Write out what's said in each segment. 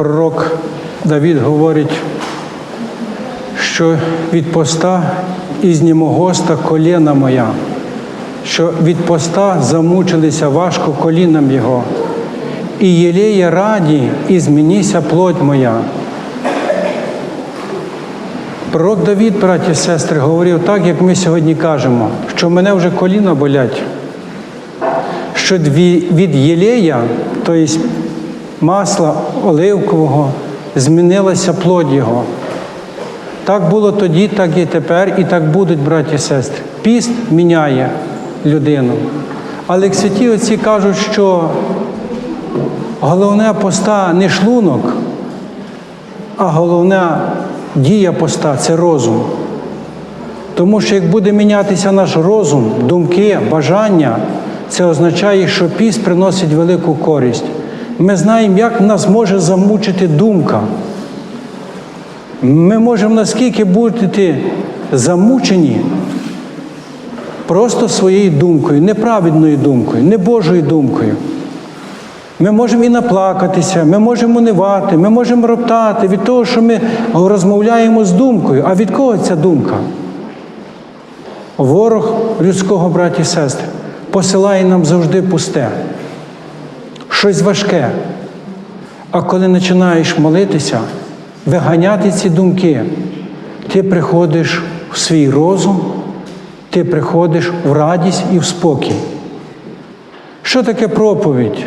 пророк Давід говорить, що від поста і знімогоста коліна моя, що від поста замучилися важко колінам його, і єлеє раді, і змінися плоть моя. Пророк Давід, браті і сестри, говорив так, як ми сьогодні кажемо, що мене вже коліна болять, що від єлея, тобто масла оливкового, змінилася плоть його. Так було тоді, так і тепер, і так будуть, браті і сестри. Піст міняє людину. Але святі отці кажуть, що головне поста не шлунок, а головна дія поста це розум. Тому що як буде мінятися наш розум, думки, бажання, це означає, що піст приносить велику користь. Ми знаємо, як нас може замучити думка. Ми можемо наскільки бути замучені просто своєю думкою, неправедною думкою, не Божою думкою. Ми можемо і наплакатися, ми можемо унивати, ми можемо роптати від того, що ми розмовляємо з думкою. А від кого ця думка? Ворог людського браті і сестри посилає нам завжди пусте, щось важке. А коли починаєш молитися, виганяти ці думки, ти приходиш в свій розум, ти приходиш в радість і в спокій. Що таке проповідь?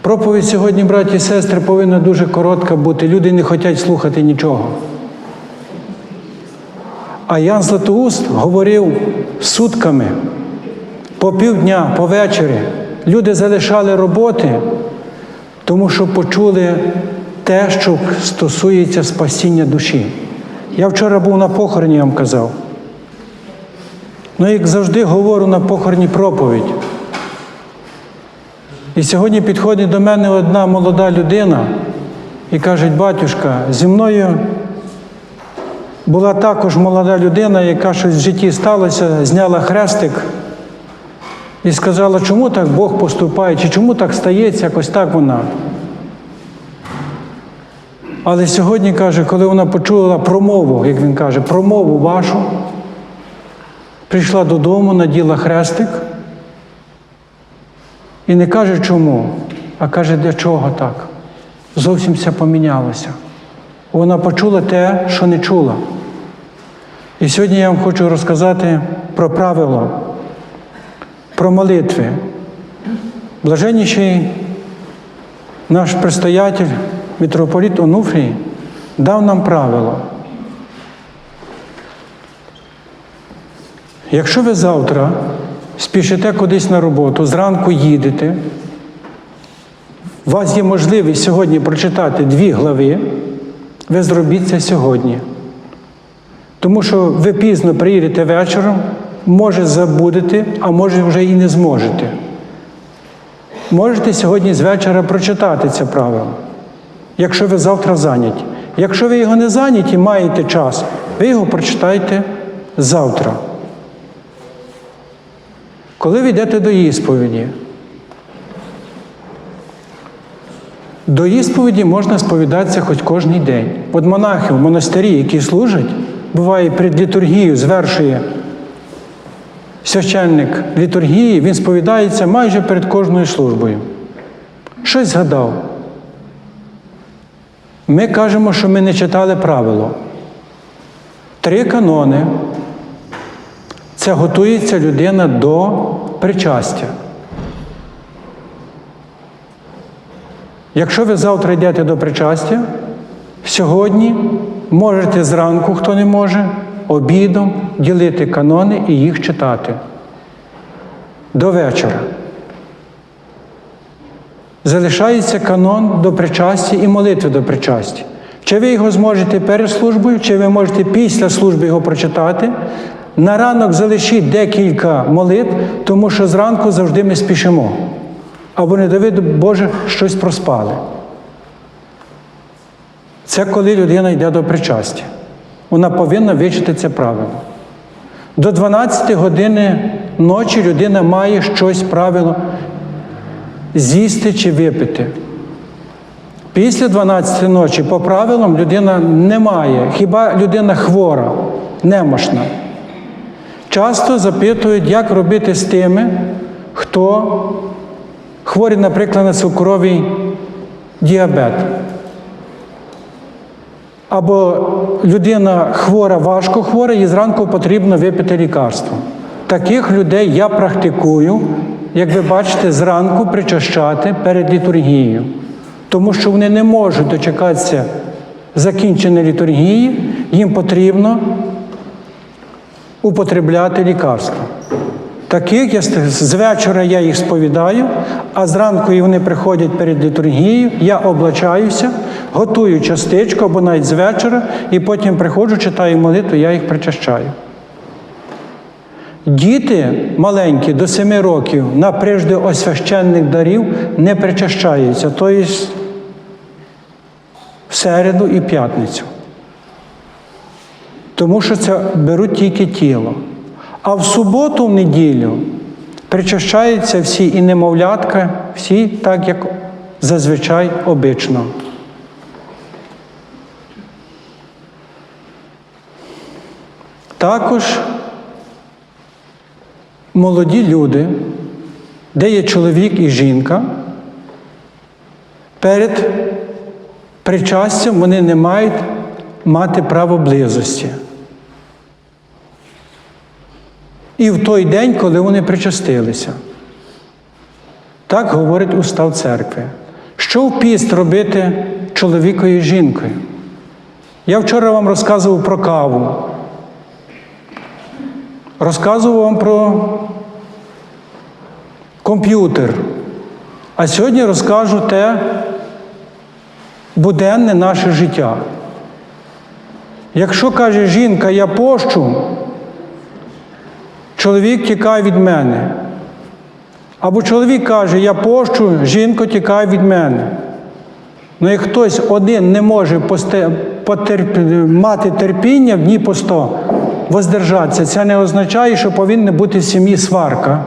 Проповідь сьогодні, браті і сестри, повинна дуже коротка бути. Люди не хочуть слухати нічого. А Ян Златоуст говорив сутками, по півдня, по вечорі. Люди залишали роботи, тому що почули те, що стосується спасіння душі. Я вчора був на похороні, я вам казав. Ну, як завжди говорю на похороні проповідь. І сьогодні підходить до мене одна молода людина і каже, батюшка, зі мною була також молода людина, яка щось в житті сталося, зняла хрестик і сказала, чому так Бог поступає, чи чому так стається, якось так вона. Але сьогодні каже, коли вона почула промову, як він каже, промову вашу, прийшла додому, наділа хрестик. І не каже чому, а каже, для чого так. Зовсім все помінялося. Вона почула те, що не чула. І сьогодні я вам хочу розказати про правило, про молитви. Блаженніший наш предстоятель, митрополіт Онуфрій, дав нам правило. Якщо ви завтра спішите кудись на роботу, зранку їдете, у вас є можливість сьогодні прочитати дві глави, ви зробіть це сьогодні. Тому що ви пізно приїдете вечором, може забудете, а може вже і не зможете. Можете сьогодні з вечора прочитати це правило, якщо ви завтра зайняті. Якщо ви його не зайняті, маєте час, ви його прочитайте завтра. Коли ви йдете до ісповіді, до ісповіді можна сповідатися хоч кожен день. От монахи в монастирі, які служать, буває перед літургією звершує священник літургії, він сповідається майже перед кожною службою. Щось згадав. Ми кажемо, що ми не читали правило. Три канони. Це готується людина до причастя. Якщо ви завтра йдете до причастя, сьогодні можете зранку, хто не може, обідом ділити канони і їх читати до вечора. Залишається канон до причастя і молитви до причастя. Чи ви його зможете перед службою, чи ви можете після служби його прочитати. На ранок залишіть декілька молитв, тому що зранку завжди ми спішимо. Або не дай Боже, щось проспали. Це коли людина йде до причастя. Вона повинна вичити це правило. До 12 години ночі людина має щось правило з'їсти чи випити. Після 12 ночі по правилам людина не має, хіба людина хвора, немощна. Часто запитують, як робити з тими, хто хворий, наприклад, на цукровий діабет. Або людина хвора, важко хвора, і зранку потрібно випити лікарство. Таких людей я практикую, як ви бачите, зранку причащати перед літургією, тому що вони не можуть дочекатися закінчення літургії, їм потрібно употребляти лікарства. Таких я з- вечора я їх сповідаю, а зранку вони приходять перед літургією, я облачаюся, готую частичку або навіть з вечора, і потім приходжу, читаю молитву, я їх причащаю. Діти маленькі до 7 років на прижди освященних дарів не причащаються, тобто в середу і п'ятницю. Тому що це беруть тільки тіло. А в суботу, в неділю причащаються всі і немовлятка, всі так, як зазвичай обично. Також молоді люди, де є чоловік і жінка, перед причастям вони не мають мати право близості. І в той день, коли вони причастилися. Так говорить устав церкви. Що в піст робити чоловікою і жінкою? Я вчора вам розказував про каву. Розказував вам про комп'ютер. А сьогодні розкажу те буденне наше життя. Якщо каже жінка, я пощу, чоловік тікає від мене. Або чоловік каже, я пощу, жінка тікає від мене. Ну, як хтось один не може посте, мати терпіння в дні по 100, воздержатися, це не означає, що повинна бути в сім'ї сварка.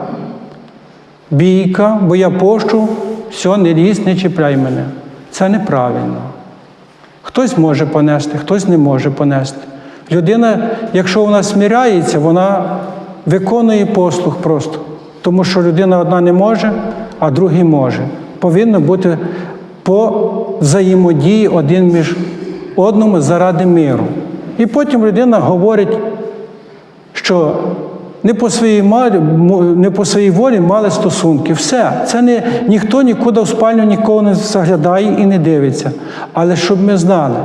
Бійка, бо я пощу, все, не лізь, не чіпляй мене. Це неправильно. Хтось може понести, хтось не може понести. Людина, якщо вона сміряється, вона виконує послуг просто. Тому що людина одна не може, а другий може. Повинно бути по взаємодії один між одному заради миру. І потім людина говорить, що не по своїй, мо- не по своїй волі мали стосунки. Все. Це не, ніхто нікуди в спальню нікого не заглядає і не дивиться. Але щоб ми знали,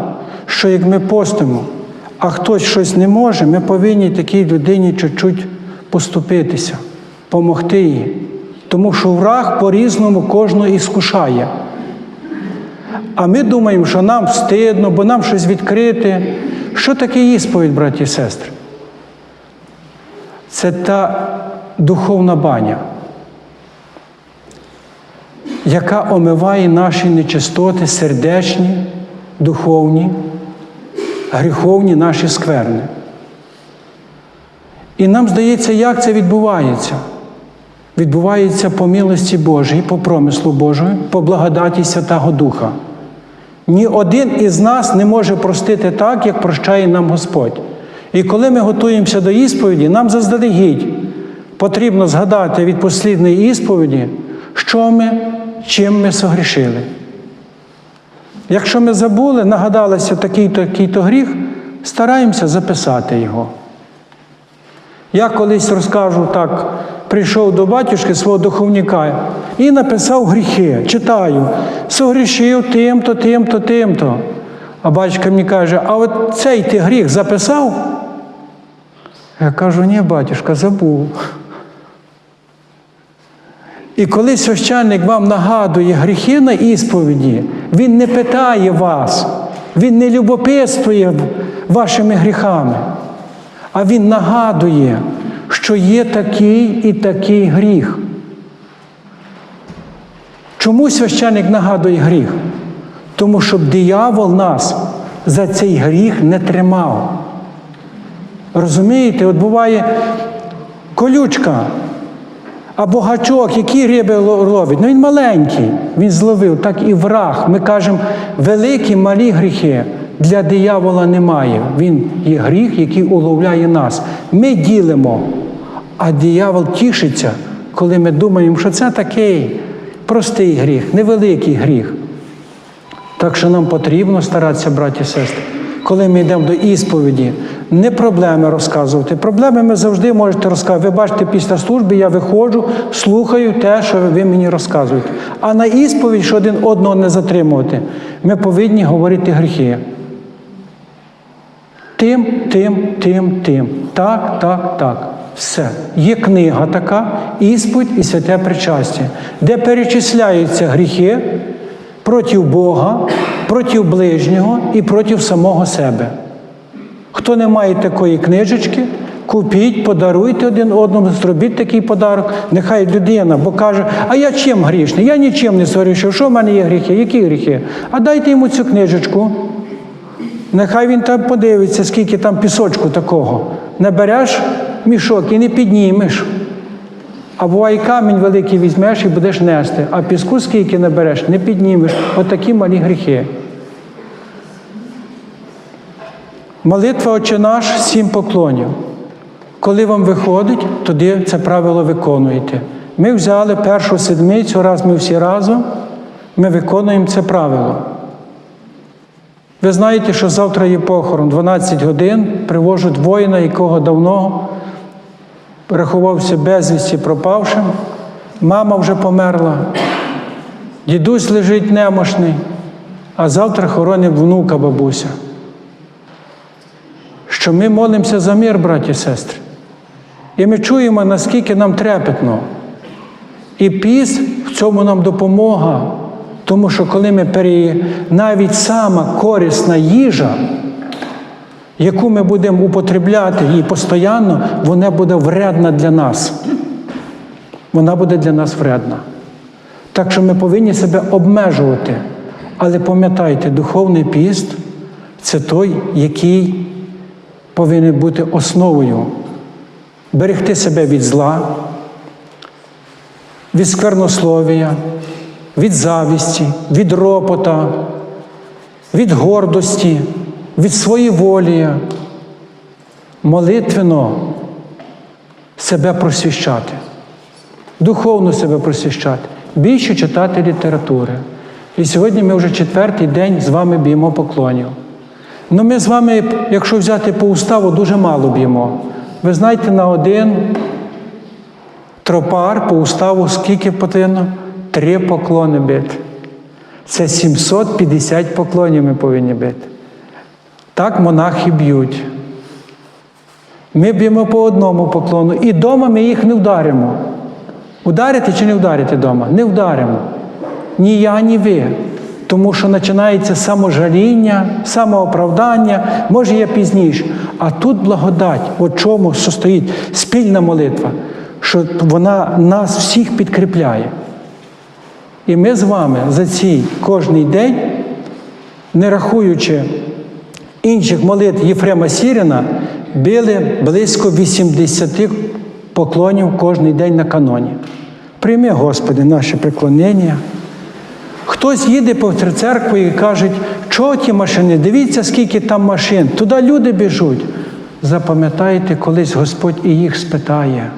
що як ми постимо, а хтось щось не може, ми повинні такій людині чуть-чуть поступитися, помогти їй. Тому що враг по-різному кожного іскушає. А ми думаємо, що нам стидно, бо нам щось відкрити. Що таке ісповідь, браті і сестри? Це та духовна баня, яка омиває наші нечистоти сердечні, духовні, гріховні наші скверни. І нам здається, як це відбувається. Відбувається по милості Божій, по промислу Божого, по благодаті Святого Духа. Ні один із нас не може простити так, як прощає нам Господь. І коли ми готуємося до ісповіді, нам заздалегідь потрібно згадати від послідної ісповіді, що ми, чим ми согрішили. Якщо ми забули, нагадалися такий-то такий-то гріх, стараємося записати його. Я колись розкажу так, прийшов до батюшки свого духовника і написав гріхи. Читаю, согрішив тим-то, тим-то, тим-то. А батюшка мені каже, а от цей ти гріх записав? Я кажу, ні, батюшка, забув. І коли священник вам нагадує гріхи на ісповіді, він не питає вас, він не любопитствує вашими гріхами, а він нагадує, що є такий і такий гріх. Чому священник нагадує гріх? Тому щоб диявол нас за цей гріх не тримав. Розумієте, от буває колючка, Або гачок, які риби ло- ловить? Ну він маленький, він зловив, так і враг. Ми кажемо, великі, малі гріхи для диявола немає. Він є гріх, який уловляє нас. Ми ділимо, а диявол тішиться, коли ми думаємо, що це такий простий гріх, невеликий гріх. Так що нам потрібно старатися, браті і сестри, коли ми йдемо до ісповіді, не проблеми розказувати. Проблеми ми завжди можете розказувати. Ви бачите, після служби я виходжу, слухаю те, що ви мені розказуєте. А на ісповідь, що один одного не затримувати, ми повинні говорити гріхи. Тим, тим, тим, тим. Так, так, так. Все. Є книга така, іспит і святе причастя, де перечисляються гріхи проти Бога, проти ближнього і проти самого себе. Хто не має такої книжечки, купіть, подаруйте один одному, зробіть такий подарок. Нехай людина, бо каже, а я чим грішний? Я нічим не сорішив. Що в мене є гріхи? Які гріхи? А дайте йому цю книжечку. Нехай він там подивиться, скільки там пісочку такого. Набереш мішок і не піднімеш. А буває камінь великий візьмеш і будеш нести, а піску скільки набереш, не піднімеш. Отакі малі гріхи. Молитва Отче наш, сім поклонів. Коли вам виходить, тоді це правило виконуєте. Ми взяли першу седмицю, раз ми всі разом, ми виконуємо це правило. Ви знаєте, що завтра є похорон, 12 годин привожуть воїна, якого давно рахувався безвісті пропавшим. Мама вже померла, дідусь лежить немощний, а завтра хоронить внука бабуся. Що ми молимося за мир, браті і сестри. І ми чуємо, наскільки нам трепетно. І піс в цьому нам допомога. Тому що коли ми пере... навіть сама корисна їжа, яку ми будемо употребляти її постійно, вона буде вредна для нас. Вона буде для нас вредна. Так що ми повинні себе обмежувати. Але пам'ятайте, духовний піст це той, який повинен бути основою. Берегти себе від зла, від сквернословія, від завісті, від ропота, від гордості, від своєволія, молитвено себе просвіщати, духовно себе просвіщати, більше читати літератури. І сьогодні ми вже четвертий день з вами б'ємо поклонів. Ну ми з вами, якщо взяти по уставу, дуже мало б'ємо. Ви знаєте, на один тропар по уставу скільки потрібно? Три поклони бити. Це 750 поклонів ми повинні бити. Так монахи б'ють. Ми б'ємо по одному поклону, і вдома ми їх не вдаримо. Ударите чи не вдарите вдома? Не вдаримо. Ні я, ні ви. Тому що починається саможаління, самооправдання, може я пізніше. А тут благодать, у чому состоїть спільна молитва, що вона нас всіх підкріпляє. І ми з вами за цей кожний день, не рахуючи інших молитв Єфрема Сіріна, били близько 80 поклонів кожний день на каноні. Прийми, Господи, наше преклонення. Хтось їде по церкву і кажуть, чого ті машини, дивіться, скільки там машин, туди люди біжуть. Запам'ятайте, колись Господь і їх спитає.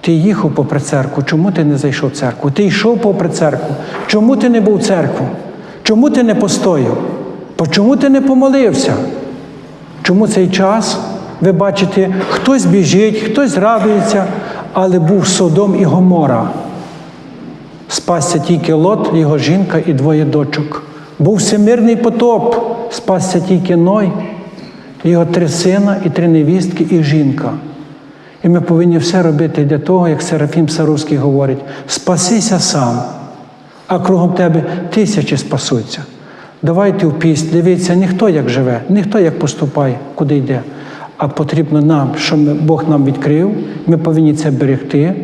Ти їхав попри церкву, чому ти не зайшов в церкву? Ти йшов попри церкву. Чому ти не був в церкву? Чому ти не постояв? Чому ти не помолився? Чому цей час, ви бачите, хтось біжить, хтось радується, але був Содом і Гомора. Спасся тільки Лот, його жінка і двоє дочок. Був всемирний потоп, спасся тільки Ной, його три сина і три невістки, і жінка. І ми повинні все робити для того, як Серафім Саровський говорить: спасися сам, а кругом тебе тисячі спасуться. Давайте в піст, дивіться, ніхто як живе, ніхто як поступає, куди йде. А потрібно нам, що Бог нам відкрив, ми повинні це берегти,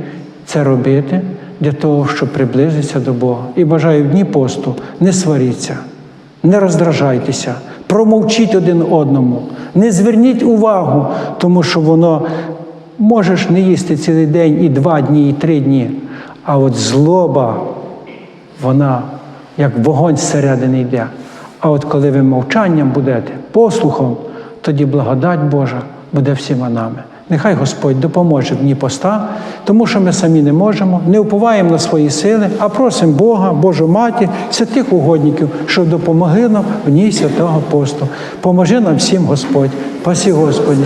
це робити для того, щоб приблизитися до Бога. І бажаю в дні посту, не сваріться, не роздражайтеся, промовчіть один одному, не зверніть увагу, тому що воно можеш не їсти цілий день і два дні, і три дні. А от злоба, вона як вогонь зсередини йде. А от коли ви мовчанням будете, послухом, тоді благодать Божа буде всіма нами. Нехай Господь допоможе дні поста, тому що ми самі не можемо, не уповаємо на свої сили, а просимо Бога, Божу Матір, святих угодників, щоб допомогли нам в ній святого посту. Поможи нам всім Господь. Пасі Господі.